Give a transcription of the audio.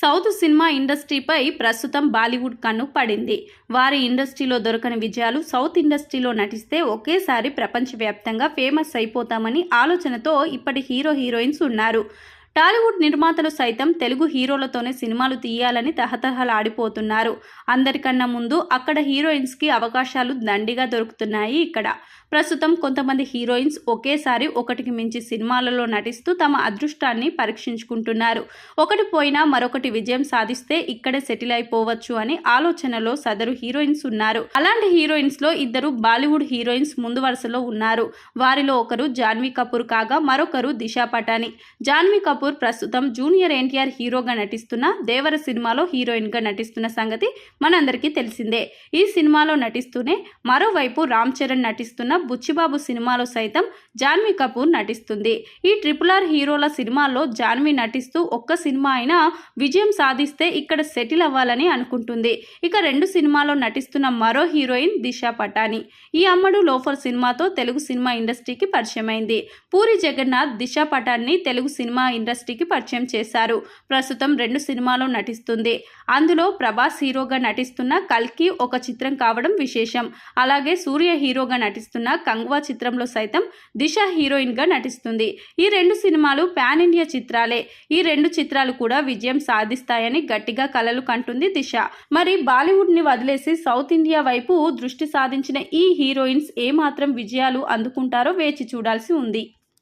South cinema ఇండస్ట్రీపై ప్రస్తుతం బాలీవుడ్ కన్ను పడింది. వారి ఇండస్ట్రీలో దొరకని విజయాలు సౌత్ ఇండస్ట్రీలో నటిస్తే ఒకేసారి ప్రపంచవ్యాప్తంగా ఫేమస్ అయిపోతామని ఆలోచనతో ఇప్పటి హీరో హీరోయిన్స్ ఉన్నారు. టాలీవుడ్ నిర్మాతలు సైతం తెలుగు హీరోలతోనే సినిమాలు తీయాలని తహతహలాడిపోతున్నారు. అందరికన్నా ముందు అక్కడ హీరోయిన్స్కి అవకాశాలు దండిగా దొరుకుతున్నాయి ఇక్కడ. ప్రస్తుతం కొంతమంది హీరోయిన్స్ ఒకేసారి ఒకటికి మించి సినిమాలలో నటిస్తూ తమ అదృష్టాన్ని పరీక్షించుకుంటున్నారు. ఒకటి పోయినా మరొకటి విజయం సాధిస్తే ఇక్కడే సెటిల్ అయిపోవచ్చు అని ఆలోచనలో సదరు హీరోయిన్స్ ఉన్నారు. అలాంటి హీరోయిన్స్లో ఇద్దరు బాలీవుడ్ హీరోయిన్స్ ముందు వరుసలో ఉన్నారు. వారిలో ఒకరు జాన్వీ కపూర్ కాగా మరొకరు దిశా పటాని. జాన్వీ కపూర్ ప్రస్తుతం జూనియర్ ఎన్టీఆర్ హీరోగా నటిస్తున్న దేవర సినిమాలో హీరోయిన్గా నటిస్తున్న సంగతి మనందరికీ తెలిసిందే. ఈ సినిమాలో నటిస్తూనే మరోవైపు రామ్ చరణ్ నటిస్తున్న బుచ్చిబాబు సినిమాలో సైతం జాన్వీ కపూర్ నటిస్తుంది. ఈ ట్రిపుల్ ఆర్ హీరోల సినిమాల్లో జాన్వీ నటిస్తూ ఒక్క సినిమా అయినా విజయం సాధిస్తే ఇక్కడ సెటిల్ అవ్వాలని అనుకుంటుంది. ఇక రెండు సినిమాలో నటిస్తున్న మరో హీరోయిన్ దిశా పటాని. ఈ అమ్మడు లోఫర్ సినిమాతో తెలుగు సినిమా ఇండస్ట్రీకి పరిచయమైంది. పూరి జగన్నాథ్ దిశా పటాన్ని తెలుగు సినిమా ఇండస్ట్రీకి పరిచయం చేశారు. ప్రస్తుతం రెండు సినిమాలో నటిస్తుంది. అందులో ప్రభాస్ హీరోగా నటిస్తున్న కల్కి ఒక చిత్రం కావడం విశేషం. అలాగే సూర్య హీరోగా నటిస్తున్న కంగ్వా చిత్రంలో సైతం దిశ హీరోయిన్గా నటిస్తుంది. ఈ రెండు సినిమాలు పాన్ ఇండియా చిత్రాలే. ఈ రెండు చిత్రాలు కూడా విజయం సాధిస్తాయని గట్టిగా కలలు కంటుంది దిశ. మరి బాలీవుడ్ని వదిలేసి సౌత్ ఇండియా వైపు దృష్టి సాధించిన ఈ హీరోయిన్స్ ఏమాత్రం విజయాలు అందుకుంటారో వేచి చూడాల్సి ఉంది.